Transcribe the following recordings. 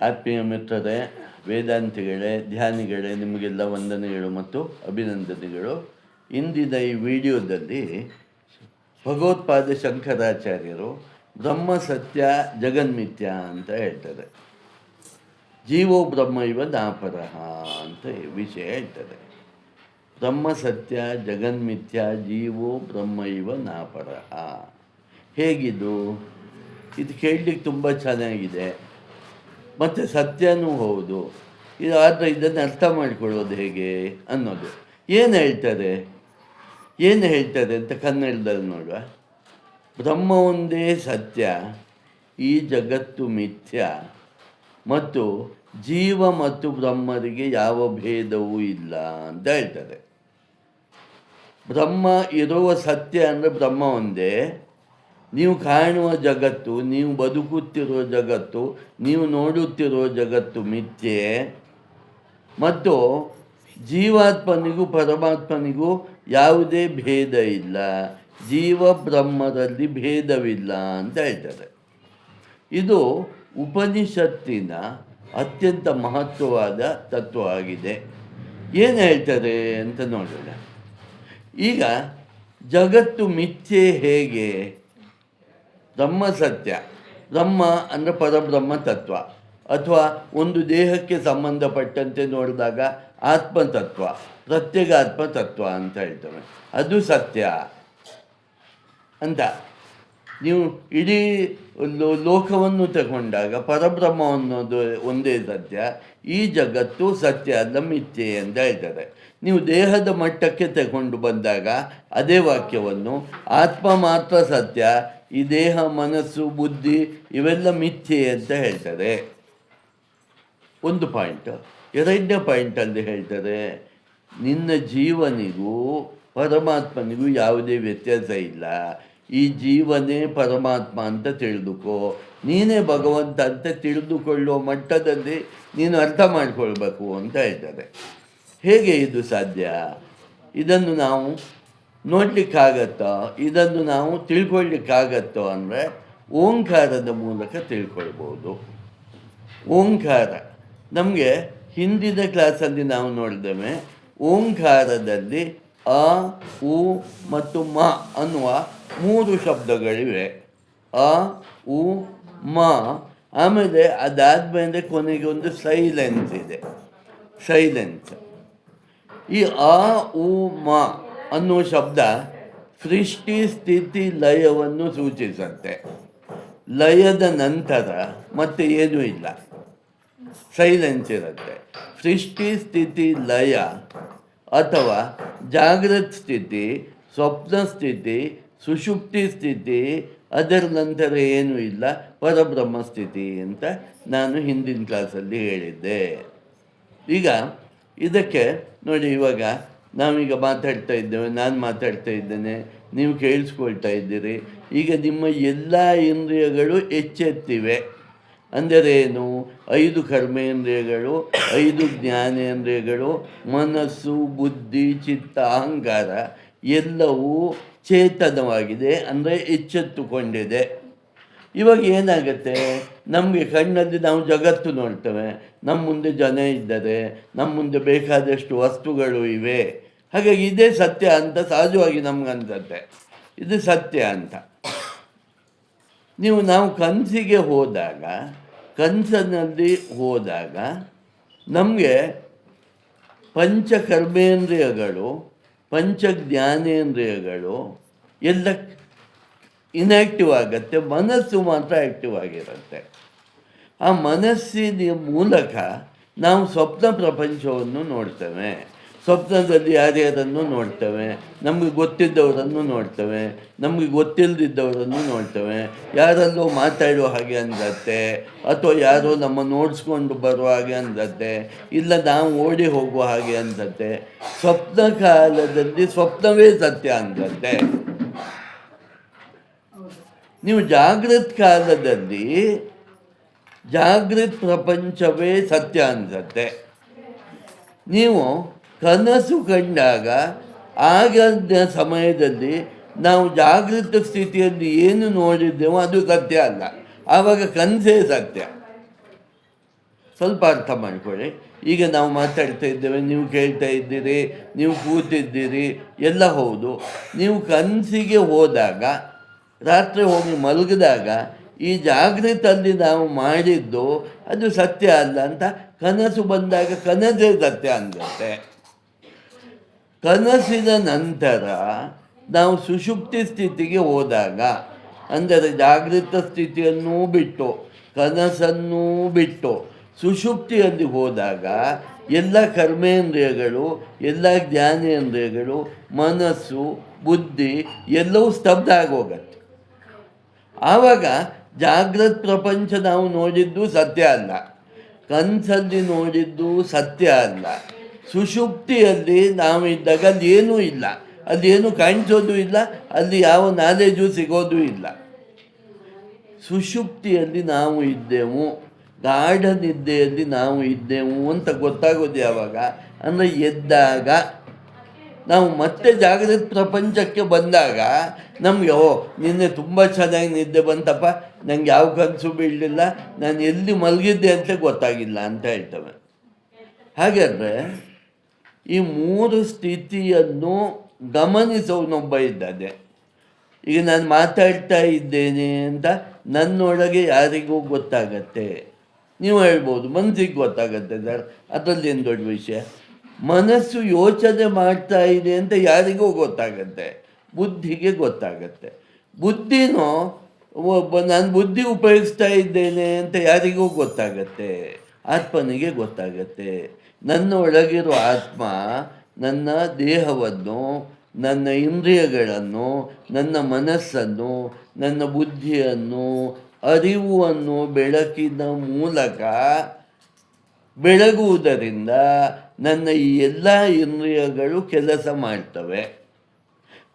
ಆತ್ಮೀಯ ಮಿತ್ರರೇ ವೇದಾಂತಿಗಳೇ, ಧ್ಯಾನಿಗಳೇ, ನಿಮಗೆಲ್ಲ ವಂದನೆಗಳು ಮತ್ತು ಅಭಿನಂದನೆಗಳು. ಇಂದಿನ ಈ ವಿಡಿಯೋದಲ್ಲಿ ಭಗವತ್ಪಾದ ಶಂಕರಾಚಾರ್ಯರು ಬ್ರಹ್ಮ, ಸತ್ಯ, ಜಗನ್ಮಿತ್ಯ ಅಂತ ಹೇಳ್ತಾರೆ. ಜೀವೋ ಬ್ರಹ್ಮ ಇವ ನಾಪರಹ ಅಂತ ವಿಷಯ ಹೇಳ್ತಾರೆ. ಬ್ರಹ್ಮ, ಸತ್ಯ ಜಗನ್ಮಿಥ್ಯ ಜೀವೋ ಬ್ರಹ್ಮ ಇವ ನಾಪರಹ. ಹೇಗಿದು? ಇದು ಕೇಳಲಿಕ್ಕೆ ತುಂಬ ಚೆನ್ನಾಗಿದೆ. ಮತ್ತು ಸತ್ಯನೂ ಹೌದು. ಇದು ಆದರೆ ಇದನ್ನು ಅರ್ಥ ಮಾಡಿಕೊಳ್ಳೋದು ಹೇಗೆ ಅನ್ನೋದು. ಏನು ಹೇಳ್ತಾರೆ ಏನು ಹೇಳ್ತಾರೆ ಅಂತ ಕನ್ನಡದಲ್ಲಿ ನೋಡುವ. ಬ್ರಹ್ಮ ಒಂದೇ ಸತ್ಯ, ಈ ಜಗತ್ತು ಮಿಥ್ಯ ಮತ್ತು ಜೀವ ಮತ್ತು ಬ್ರಹ್ಮರಿಗೆ ಯಾವ ಭೇದವೂ ಇಲ್ಲ ಅಂತ ಹೇಳ್ತಾರೆ ಬ್ರಹ್ಮ ಇರುವ ಸತ್ಯ ಅಂದರೆ ಬ್ರಹ್ಮ ಒಂದೇ ನೀವು ಕಾಣುವ ಜಗತ್ತು, ನೀವು ಬದುಕುತ್ತಿರೋ ಜಗತ್ತು, ನೀವು ನೋಡುತ್ತಿರೋ ಜಗತ್ತು ಮಿಥ್ಯೆ. ಮತ್ತು ಜೀವಾತ್ಮನಿಗೂ ಪರಮಾತ್ಮನಿಗೂ ಯಾವುದೇ ಭೇದ ಇಲ್ಲ. ಜೀವ ಬ್ರಹ್ಮದಲ್ಲಿ ಭೇದವಿಲ್ಲ ಅಂತ ಹೇಳ್ತಾರೆ. ಇದು ಉಪನಿಷತ್ತಿನ ಅತ್ಯಂತ ಮಹತ್ವವಾದ ತತ್ವ ಆಗಿದೆ. ಏನು ಹೇಳ್ತಾರೆ ಅಂತ ನೋಡೋಣ. ಈಗ ಜಗತ್ತು ಮಿಥ್ಯೆ ಹೇಗೆ? ಬ್ರಹ್ಮ ಸತ್ಯ. ಬ್ರಹ್ಮ ಅಂದರೆ ಪರಬ್ರಹ್ಮ ತತ್ವ. ಅಥವಾ ಒಂದು ದೇಹಕ್ಕೆ ಸಂಬಂಧಪಟ್ಟಂತೆ ನೋಡಿದಾಗ ಆತ್ಮತತ್ವ, ಪ್ರತ್ಯೇಕ ತತ್ವ ಅಂತ ಹೇಳ್ತೇವೆ. ಅದು ಸತ್ಯ. ಅಂತ. ನೀವು ಇಡೀ ಒಂದು ಲೋಕವನ್ನು ತಗೊಂಡಾಗ ಪರಬ್ರಹ್ಮ ಅನ್ನೋದು ಒಂದೇ ಸತ್ಯ. ಈ ಜಗತ್ತು ಸತ್ಯ ಅಲ್ಲ, ಮಿಥ್ಯೆ ಅಂತ ಹೇಳ್ತಾರೆ. ನೀವು ದೇಹದ ಮಟ್ಟಕ್ಕೆ ತಗೊಂಡು ಬಂದಾಗ ಅದೇ ವಾಕ್ಯವನ್ನು ಆತ್ಮ ಮಾತ್ರ ಸತ್ಯ ಈ ದೇಹ, ಮನಸ್ಸು, ಬುದ್ಧಿ ಇವೆಲ್ಲ ಮಿಥ್ಯೆ ಅಂತ ಹೇಳ್ತಾರೆ. ಒಂದು ಪಾಯಿಂಟ್. ಎರಡನೇ ಪಾಯಿಂಟಲ್ಲಿ ಹೇಳ್ತಾರೆ, ನಿನ್ನ ಜೀವನಿಗೂ ಪರಮಾತ್ಮನಿಗೂ ಯಾವುದೇ ವ್ಯತ್ಯಾಸ ಇಲ್ಲ. ಈ ಜೀವನೇ ಪರಮಾತ್ಮ ಅಂತ ತಿಳಿದುಕೋ. ನೀನೇ ಭಗವಂತ ಅಂತ ತಿಳಿದುಕೊಳ್ಳುವ ಮಟ್ಟದಲ್ಲಿ ನೀನು ಅರ್ಥ ಮಾಡಿಕೊಳ್ಬೇಕು ಅಂತ ಹೇಳ್ತಾರೆ. ಹೇಗೆ ಇದು ಸಾಧ್ಯ? ಇದನ್ನು ನಾವು ನೋಡಲಿಕ್ಕಾಗತ್ತೋ? ಇದನ್ನು ನಾವು ತಿಳ್ಕೊಳ್ಳಿಕ್ಕಾಗತ್ತೋ ಅಂದರೆ ಓಂಕಾರದ ಮೂಲಕ ತಿಳ್ಕೊಳ್ಬೋದು. ಓಂಕಾರ. ನಮಗೆ ಹಿಂದಿನ ಕ್ಲಾಸಲ್ಲಿ ನಾವು ನೋಡಿದ್ದೇವೆ ಓಂಕಾರದಲ್ಲಿ ಅ, ಉ ಮತ್ತು ಮ ಅನ್ನುವ ಮೂರು ಶಬ್ದಗಳಿವೆ. ಅ, ಉ, ಮ. ಆಮೇಲೆ ಅದಾದ್ಮೇಲೆ ಕೊನೆಗೆ ಒಂದು ಸೈಲೆನ್ಸ್ ಇದೆ. ಸೈಲೆನ್ಸ್ ಈ ಅ, ಉ, ಮ ಅನ್ನುವ ಶಬ್ದ ಸೃಷ್ಟಿ ಸ್ಥಿತಿ ಲಯವನ್ನು ಸೂಚಿಸುತ್ತೆ. ಲಯದ ನಂತರ ಮತ್ತೆ ಏನೂ ಇಲ್ಲ. ಸೈಲೆನ್ಸ್ ಇರುತ್ತೆ. ಸೃಷ್ಟಿ ಸ್ಥಿತಿ ಲಯ ಅಥವಾ ಜಾಗೃತ ಸ್ಥಿತಿ, ಸ್ವಪ್ನ ಸ್ಥಿತಿ, ಸುಷುಪ್ತಿ ಸ್ಥಿತಿ, ಅದರ ನಂತರ ಏನೂ ಇಲ್ಲ. ಪರಬ್ರಹ್ಮ ಸ್ಥಿತಿ ಅಂತ ನಾನು ಹಿಂದಿನ ಕ್ಲಾಸಲ್ಲಿ ಹೇಳಿದ್ದೆ. ಈಗ ಇದಕ್ಕೆ ನೋಡಿ ಇವಾಗ ನಾವೀಗ ಮಾತಾಡ್ತಾ ಇದ್ದೇವೆ, ನಾನು ಮಾತಾಡ್ತಾ ಇದ್ದೇನೆ, ನೀವು ಕೇಳಿಸ್ಕೊಳ್ತಾ ಇದ್ದೀರಿ. ಈಗ ನಿಮ್ಮ ಎಲ್ಲ ಇಂದ್ರಿಯಗಳು ಎಚ್ಚೆತ್ತಿವೆ. ಅಂದರೆ ಏನು? ಐದು ಕರ್ಮೇಂದ್ರಿಯಗಳು, ಐದು ಜ್ಞಾನೇಂದ್ರಿಯಗಳು, ಮನಸ್ಸು, ಬುದ್ಧಿ, ಚಿತ್ತ, ಅಹಂಕಾರ ಎಲ್ಲವೂ ಚೇತನವಾಗಿದೆ, ಅಂದರೆ ಎಚ್ಚೆತ್ತುಕೊಂಡಿದೆ. ಇವಾಗ ಏನಾಗುತ್ತೆ? ನಮಗೆ ಕಣ್ಣಲ್ಲಿ ನಾವು ಜಗತ್ತು ನೋಡ್ತೇವೆ. ನಮ್ಮ ಮುಂದೆ ಜನ ಇದ್ದಾರೆ. ನಮ್ಮ ಮುಂದೆ ಬೇಕಾದಷ್ಟು ವಸ್ತುಗಳು ಇವೆ. ಹಾಗಾಗಿ ಇದೇ ಸತ್ಯ ಅಂತ ಸಹಜವಾಗಿ ನಮ್ಗೆ ಅನ್ಸುತ್ತೆ ಇದು ಸತ್ಯ ಅಂತ. ನೀವು ನಾವು ಕನಸಿಗೆ ಹೋದಾಗ, ಕನಸಿನಲ್ಲಿ ಹೋದಾಗ ನಮಗೆ ಪಂಚಕರ್ಮೇಂದ್ರಿಯಗಳು ಪಂಚ ಜ್ಞಾನೇಂದ್ರಿಯಗಳು ಎಲ್ಲ ಇನ್ಯಾಕ್ಟಿವ್ ಆಗತ್ತೆ, ಮನಸ್ಸು ಮಾತ್ರ ಆ್ಯಕ್ಟಿವ್ ಆಗಿರುತ್ತೆ. ಆ ಮನಸ್ಸಿನ ಮೂಲಕ ನಾವು ಸ್ವಪ್ನ ಪ್ರಪಂಚವನ್ನು ನೋಡ್ತೇವೆ. ಸ್ವಪ್ನದಲ್ಲಿ ಯಾರ್ಯಾರನ್ನು ನೋಡ್ತೇವೆ. ನಮಗೆ ಗೊತ್ತಿದ್ದವರನ್ನು ನೋಡ್ತೇವೆ. ನಮಗೆ ಗೊತ್ತಿಲ್ಲದಿದ್ದವರನ್ನು ನೋಡ್ತೇವೆ. ಯಾರಲ್ಲೋ ಮಾತಾಡೋ ಹಾಗೆ ಅನ್ಸತ್ತೆ ಅಥವಾ ಯಾರೋ ನಮ್ಮ ನೋಡಿಸ್ಕೊಂಡು ಬರುವ ಹಾಗೆ ಅನ್ಸತ್ತೆ ಇಲ್ಲ ನಾವು ಓಡಿ ಹೋಗುವ ಹಾಗೆ ಅನ್ಸತ್ತೆ ಸ್ವಪ್ನ ಕಾಲದಲ್ಲಿ ಸ್ವಪ್ನವೇ ಸತ್ಯ ಅನ್ಸತ್ತೆ ನೀವು ಜಾಗೃತ ಕಾಲದಲ್ಲಿ ಜಾಗೃತ ಪ್ರಪಂಚವೇ ಸತ್ಯ ಅನ್ಸತ್ತೆ. ನೀವು ಕನಸು ಕಂಡಾಗ ಆಗದ ಸಮಯದಲ್ಲಿ ನಾವು ಜಾಗೃತ ಸ್ಥಿತಿಯಲ್ಲಿ ಏನು ನೋಡಿದ್ದೇವೋ ಅದು ಸತ್ಯ ಅಲ್ಲ. ಆವಾಗ ಕನಸೇ ಸತ್ಯ. ಸ್ವಲ್ಪ ಅರ್ಥ ಮಾಡಿಕೊಳ್ಳಿ. ಈಗ ನಾವು ಮಾತಾಡ್ತಾ ಇದ್ದೇವೆ, ನೀವು ಕೇಳ್ತಾ ಇದ್ದೀರಿ, ನೀವು ಕೂತಿದ್ದೀರಿ, ಎಲ್ಲ ಹೌದು. ನೀವು ಕನಸಿಗೆ ಹೋದಾಗ ರಾತ್ರಿ ಹೋಗಿ ಮಲಗಿದಾಗ ಈ ಜಾಗೃತಲ್ಲಿ ನಾವು ಮಾಡಿದ್ದು ಅದು ಸತ್ಯ ಅಲ್ಲ ಅಂತ ಕನಸು ಬಂದಾಗ ಕನಸೇ ಸತ್ಯ ಅಂದತ್ತೆ ಕನಸಿನ ನಂತರ ನಾವು ಸುಷುಪ್ತಿ ಸ್ಥಿತಿಗೆ ಹೋದಾಗ, ಅಂದರೆ ಜಾಗೃತ ಸ್ಥಿತಿಯನ್ನೂ ಬಿಟ್ಟು, ಕನಸನ್ನೂ ಬಿಟ್ಟು ಸುಷುಪ್ತಿಯಲ್ಲಿ ಹೋದಾಗ ಎಲ್ಲ ಕರ್ಮೇಂದ್ರಿಯಗಳು, ಎಲ್ಲ ಜ್ಞಾನೇಂದ್ರಿಯಗಳು, ಮನಸ್ಸು, ಬುದ್ಧಿ ಎಲ್ಲವೂ ಸ್ತಬ್ಧ ಆಗೋಗತ್ತೆ. ಆವಾಗ ಜಾಗೃತ ಪ್ರಪಂಚ ನಾವು ನೋಡಿದ್ದು ಸತ್ಯ ಅಲ್ಲ. ಕನಸಲ್ಲಿ ನೋಡಿದ್ದು ಸತ್ಯ ಅಲ್ಲ. ಸುಷುಪ್ತಿಯಲ್ಲಿ ನಾವು ಇದ್ದಾಗ ಅಲ್ಲಿ ಏನೂ ಇಲ್ಲ. ಅಲ್ಲಿ ಏನು ಕಾಣಿಸೋದು ಇಲ್ಲ. ಅಲ್ಲಿ ಯಾವ ನಾಲೆಜು ಸಿಗೋದು ಇಲ್ಲ. ಸುಷುಪ್ತಿಯಲ್ಲಿ ನಾವು ಇದ್ದೆವು. ಗಾಢ ಇದ್ದೆಯಲ್ಲಿ ನಾವು ಇದ್ದೆವು ಅಂತ ಗೊತ್ತಾಗೋದು ಯಾವಾಗ? ಅಂದರೆ ಎದ್ದಾಗ. ನಾವು ಮತ್ತೆ ಜಾಗೃತ ಪ್ರಪಂಚಕ್ಕೆ ಬಂದಾಗ ನಮಗೆ, ಓ, ನಿನ್ನೆ ತುಂಬ ಚೆನ್ನಾಗಿ ನಿದ್ದೆ ಬಂತಪ್ಪ ನನಗೆ ಯಾವ ಕನಸು ಬೀಳಲಿಲ್ಲ, ನಾನು ಎಲ್ಲಿ ಮಲಗಿದ್ದೆ ಅಂತ ಗೊತ್ತಾಗಿಲ್ಲ ಅಂತ ಹೇಳ್ತವೆ. ಹಾಗಾದರೆ ಈ ಮೂರು ಸ್ಥಿತಿಯನ್ನು ಗಮನಿಸೋನೊಬ್ಬ ಇದ್ದಾನೆ. ಈಗ ನಾನು ಮಾತಾಡ್ತಾ ಇದ್ದೇನೆ ಅಂತ ನನ್ನೊಳಗೆ ಯಾರಿಗೂ ಗೊತ್ತಾಗತ್ತೆ. ನೀವು ಹೇಳ್ಬೋದು ಮನಸ್ಸಿಗೆ ಗೊತ್ತಾಗತ್ತೆ ಸರ್ ಅದರಲ್ಲಿ ಏನು ದೊಡ್ಡ ವಿಷಯ? ಮನಸ್ಸು ಯೋಚನೆ ಮಾಡ್ತಾ ಇದೆ ಅಂತ ಯಾರಿಗೂ ಗೊತ್ತಾಗತ್ತೆ. ಬುದ್ಧಿಗೆ ಗೊತ್ತಾಗತ್ತೆ. ಬುದ್ಧಿನೂ, ಒಬ್ಬ ನಾನು ಬುದ್ಧಿ ಉಪಯೋಗಿಸ್ತಾ ಇದ್ದೇನೆ ಅಂತ ಯಾರಿಗೂ ಗೊತ್ತಾಗತ್ತೆ. ಆತ್ಮನಿಗೆ ಗೊತ್ತಾಗತ್ತೆ. ನನ್ನ ಒಳಗಿರೋ ಆತ್ಮ, ನನ್ನ ದೇಹವನ್ನು, ನನ್ನ ಇಂದ್ರಿಯಗಳನ್ನು, ನನ್ನ ಮನಸ್ಸನ್ನು, ನನ್ನ ಬುದ್ಧಿಯನ್ನು, ಅರಿವನ್ನು ಬೆಳಕಿನ ಮೂಲಕ ಬೆಳಗುವುದರಿಂದ ನನ್ನ ಈ ಎಲ್ಲ ಇಂದ್ರಿಯಗಳು ಕೆಲಸ ಮಾಡ್ತವೆ.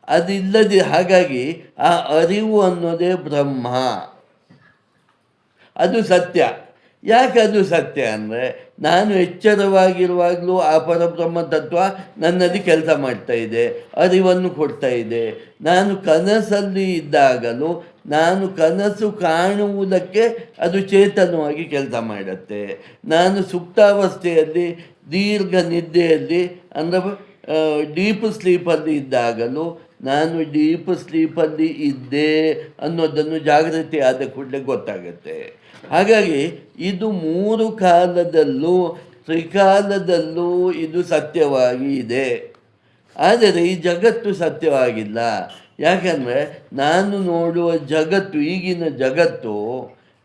ಅದಿಲ್ಲದೆ ಹಾಗಾಗಿ ಆ ಅರಿವು ಅನ್ನೋದೇ ಬ್ರಹ್ಮ. ಅದು ಸತ್ಯ. ಯಾಕೆ ಅದು ಸತ್ಯ ಅಂದರೆ ನಾನು ಎಚ್ಚರವಾಗಿರುವಾಗಲೂ ಆ ಪರಬ್ರಹ್ಮ ತತ್ವ ನನ್ನಲ್ಲಿ ಕೆಲಸ ಮಾಡ್ತಾ ಇದೆ, ಅರಿವನ್ನು ಕೊಡ್ತಾ ಇದೆ. ನಾನು ಕನಸಲ್ಲಿ ಇದ್ದಾಗಲೂ ನಾನು ಕನಸು ಕಾಣುವುದಕ್ಕೆ ಅದು ಚೇತನವಾಗಿ ಕೆಲಸ ಮಾಡುತ್ತೆ. ನಾನು ಸುಪ್ತಾವಸ್ಥೆಯಲ್ಲಿ ದೀರ್ಘ ನಿದ್ದೆಯಲ್ಲಿ, ಅಂದರೆ ಡೀಪ್ ಸ್ಲೀಪಲ್ಲಿ ಇದ್ದಾಗಲೂ ನಾನು ಡೀಪ್ ಸ್ಲೀಪಲ್ಲಿ ಇದ್ದೆ ಅನ್ನೋದನ್ನು ಜಾಗೃತಿ ಆದ ಕೂಡಲೇ ಗೊತ್ತಾಗುತ್ತೆ. ಹಾಗಾಗಿ ಇದು ಮೂರು ಕಾಲದಲ್ಲೂ, ತ್ರಿಕಾಲದಲ್ಲೂ ಇದು ಸತ್ಯವಾಗಿ ಇದೆ. ಆದರೆ ಈ ಜಗತ್ತು ಸತ್ಯವಾಗಿಲ್ಲ. ಯಾಕಂದರೆ ನಾನು ನೋಡುವ ಜಗತ್ತು, ಈಗಿನ ಜಗತ್ತು,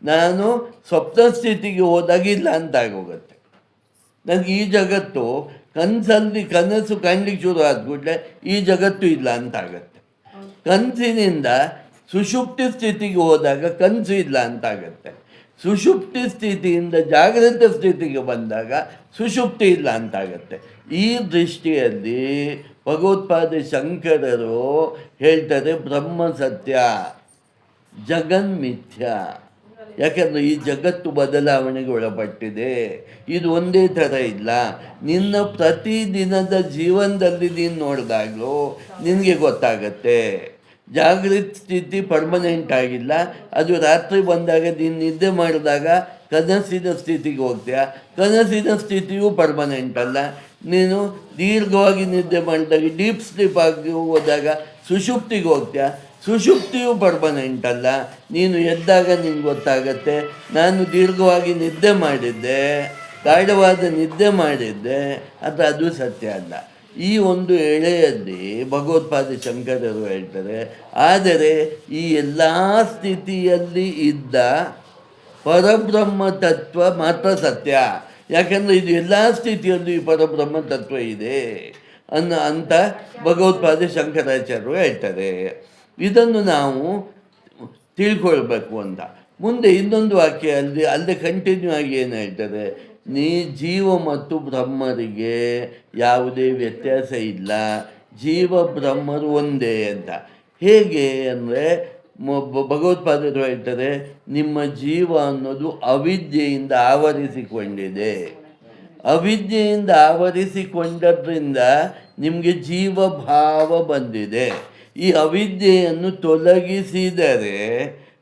ನಾನು ಸ್ವಪ್ನ ಸ್ಥಿತಿಗೆ ಹೋದಾಗಿಲ್ಲ ಅಂತಾಗೋಗುತ್ತೆ ನನಗೆ ಈ ಜಗತ್ತು ಕನಸಲ್ಲಿ ಕನಸು ಕಾಣ್ಲಿಕ್ಕೆ ಶುರು ಆದ ಕೂಡಲೇ ಈ ಜಗತ್ತು ಇಲ್ಲ ಅಂತಾಗತ್ತೆ. ಕನಸಿನಿಂದ ಸುಷುಪ್ತಿ ಸ್ಥಿತಿಗೆ ಹೋದಾಗ ಕನಸು ಇಲ್ಲ ಅಂತಾಗತ್ತೆ. ಸುಷುಪ್ತಿ ಸ್ಥಿತಿಯಿಂದ ಜಾಗೃತ ಸ್ಥಿತಿಗೆ ಬಂದಾಗ ಸುಷುಪ್ತಿ ಇಲ್ಲ ಅಂತಾಗತ್ತೆ. ಈ ದೃಷ್ಟಿಯಲ್ಲಿ ಭಗವತ್ಪಾದ ಶಂಕರರು ಹೇಳ್ತಾರೆ ಬ್ರಹ್ಮ ಸತ್ಯ ಜಗನ್ಮಿಥ್ಯ ಯಾಕಂದರೆ ಈ ಜಗತ್ತು ಬದಲಾವಣೆಗೆ ಒಳಪಟ್ಟಿದೆ. ಇದು ಒಂದೇ ಥರ ಇಲ್ಲ. ನಿನ್ನ ಪ್ರತಿದಿನದ ಜೀವನದಲ್ಲಿ ನೀನು ನೋಡಿದಾಗಲೂ ನಿನಗೆ ಗೊತ್ತಾಗತ್ತೆ. ಜಾಗೃತ ಸ್ಥಿತಿ ಪರ್ಮನೆಂಟ್ ಆಗಿಲ್ಲ. ಅದು ರಾತ್ರಿ ಬಂದಾಗ ನೀನು ನಿದ್ದೆ ಮಾಡಿದಾಗ ಕನಸಿನ ಸ್ಥಿತಿಗೆ ಹೋಗ್ತೀಯ. ಕನಸಿನ ಸ್ಥಿತಿಯೂ ಪರ್ಮನೆಂಟ್ ಅಲ್ಲ. ನೀನು ದೀರ್ಘವಾಗಿ ನಿದ್ದೆ ಮಾಡಿದಾಗ ಡೀಪ್ ಸ್ಲೀಪ್ ಆಗಿ ಹೋದಾಗ ಸುಷುಪ್ತಿಗೆ ಹೋಗ್ತೀಯ. ಸುಷುಪ್ತಿಯು ಪರ್ಮನೆಂಟ್ ಅಲ್ಲ ನೀನು ಎದ್ದಾಗ ನಿಂಗೆ ಗೊತ್ತಾಗತ್ತೆ. ನಾನು ದೀರ್ಘವಾಗಿ ನಿದ್ದೆ ಮಾಡಿದ್ದೆ. ಗಾಢವಾದ ನಿದ್ದೆ ಮಾಡಿದ್ದೆ. ಅದು ಅದು ಸತ್ಯ ಅಲ್ಲ. ಈ ಒಂದು ಎಳೆಯಲ್ಲಿ ಭಗವತ್ಪಾದ ಶಂಕರರು ಹೇಳ್ತಾರೆ, ಆದರೆ ಈ ಎಲ್ಲ ಸ್ಥಿತಿಯಲ್ಲಿ ಇದ್ದ ಪರಬ್ರಹ್ಮ ತತ್ವ ಮಾತ್ರ ಸತ್ಯ. ಯಾಕೆಂದರೆ ಇದು ಎಲ್ಲ ಸ್ಥಿತಿಯಲ್ಲೂ ಈ ಪರಬ್ರಹ್ಮ ತತ್ವ ಇದೆ. ಅನ್ನೋ ಅಂತ ಭಗವತ್ಪಾದ ಶಂಕರಾಚಾರ್ಯರು ಹೇಳ್ತಾರೆ. ಇದನ್ನು ನಾವು ತಿಳ್ಕೊಳ್ಬೇಕು ಅಂತ. ಮುಂದೆ ಇನ್ನೊಂದು ವಾಕ್ಯ, ಅಲ್ಲಿ ಅಲ್ಲದೆ ಕಂಟಿನ್ಯೂ ಆಗಿ ಏನು ಹೇಳ್ತಾರೆ ನೀ ಜೀವ ಮತ್ತು ಬ್ರಹ್ಮರಿಗೆ ಯಾವುದೇ ವ್ಯತ್ಯಾಸ ಇಲ್ಲ. ಜೀವ ಬ್ರಹ್ಮರು ಒಂದೇ ಅಂತ. ಹೇಗೆ ಅಂದರೆ ಭಗವತ್ಪಾದರು ಹೇಳ್ತಾರೆ, ನಿಮ್ಮ ಜೀವ ಅನ್ನೋದು ಅವಿದ್ಯೆಯಿಂದ ಆವರಿಸಿಕೊಂಡಿದೆ. ಅವಿದ್ಯೆಯಿಂದ ಆವರಿಸಿಕೊಂಡದ್ರಿಂದ ನಿಮಗೆ ಜೀವಭಾವ ಬಂದಿದೆ. ಈ ಅವಿದ್ಯೆಯನ್ನು ತೊಲಗಿಸಿದರೆ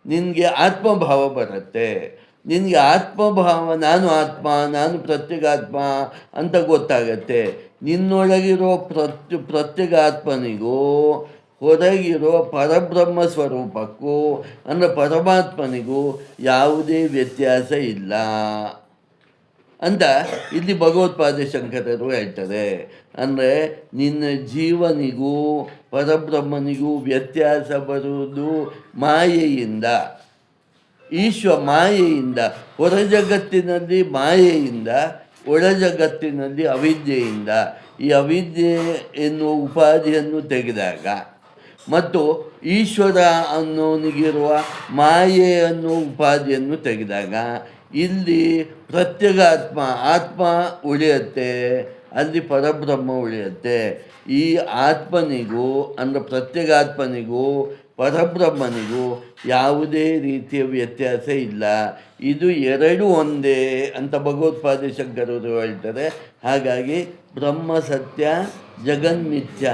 ನಿನಗೆ ಆತ್ಮಭಾವ ಬರುತ್ತೆ. ನಿನಗೆ ಆತ್ಮಭಾವ, ನಾನು ಆತ್ಮ, ನಾನು ಪ್ರತ್ಯೇಗಾತ್ಮ ಅಂತ ಗೊತ್ತಾಗತ್ತೆ. ನಿನ್ನೊಳಗಿರೋ ಪ್ರತ್ಯ, ಪ್ರತ್ಯೇಗಾತ್ಮನಿಗೂ ಹೊರಗಿರೋ ಪರಬ್ರಹ್ಮ ಸ್ವರೂಪಕ್ಕೂ, ಅಂದರೆ ಪರಮಾತ್ಮನಿಗೂ ಯಾವುದೇ ವ್ಯತ್ಯಾಸ ಇಲ್ಲ. ಅಂತ ಇಲ್ಲಿ ಭಗವತ್ಪಾದ ಶಂಕರರು ಹೇಳ್ತಾರೆ, ಅಂದರೆ, ನಿನ್ನ ಜೀವನಿಗೂ, ಪರಬ್ರಹ್ಮನಿಗೂ ವ್ಯತ್ಯಾಸ ಬರುವುದು ಮಾಯೆಯಿಂದ. ಈಶ್ವ ಮಾಯೆಯಿಂದ ಹೊರ ಜಗತ್ತಿನಲ್ಲಿ ಮಾಯೆಯಿಂದ ಒಳ ಜಗತ್ತಿನಲ್ಲಿ ಅವಿದ್ಯೆಯಿಂದ. ಈ ಅವಿದ್ಯೆ ಎನ್ನುವ ಉಪಾಧಿಯನ್ನು ತೆಗೆದಾಗ, ಮತ್ತು ಈಶ್ವರ ಅನ್ನೋನಿಗಿರುವ ಮಾಯೆ ಅನ್ನೋ ಉಪಾಧಿಯನ್ನು ತೆಗೆದಾಗ ಇಲ್ಲಿ ಪ್ರತ್ಯಗಾತ್ಮ ಆತ್ಮ ಉಳಿಯತ್ತೆ, ಅಲ್ಲಿ ಪರಬ್ರಹ್ಮ ಉಳಿಯತ್ತೆ. ಈ ಆತ್ಮನಿಗೂ, ಅಂದರೆ ಪ್ರತ್ಯಗಾತ್ಮನಿಗೂ ಪರಬ್ರಹ್ಮನಿಗೂ ಯಾವುದೇ ರೀತಿಯ ವ್ಯತ್ಯಾಸ ಇಲ್ಲ. ಇದು ಎರಡು ಒಂದೇ ಅಂತ ಭಗವತ್ಪಾದ ಶಂಕರವರು ಹೇಳ್ತಾರೆ. ಹಾಗಾಗಿ ಬ್ರಹ್ಮ ಸತ್ಯ ಜಗನ್ಮಿಥ್ಯ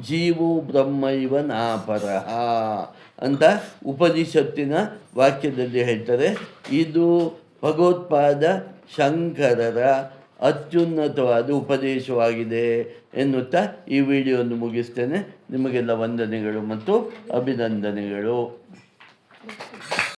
ಜೀವು ಬ್ರಹ್ಮ ಇವ ನಾಪರಹ ಅಂತ ಉಪನಿಷತ್ತಿನ ವಾಕ್ಯದಲ್ಲಿ ಹೇಳ್ತಾರೆ. ಇದು ಭಗವತ್ಪಾದ ಶಂಕರರ ಅತ್ಯುನ್ನತವಾದ ಉಪದೇಶವಾಗಿದೆ ಎನ್ನುತ್ತಾ ಈ ವಿಡಿಯೋವನ್ನು ಮುಗಿಸ್ತೇನೆ. ನಿಮಗೆಲ್ಲ ವಂದನೆಗಳು ಮತ್ತು ಅಭಿನಂದನೆಗಳು.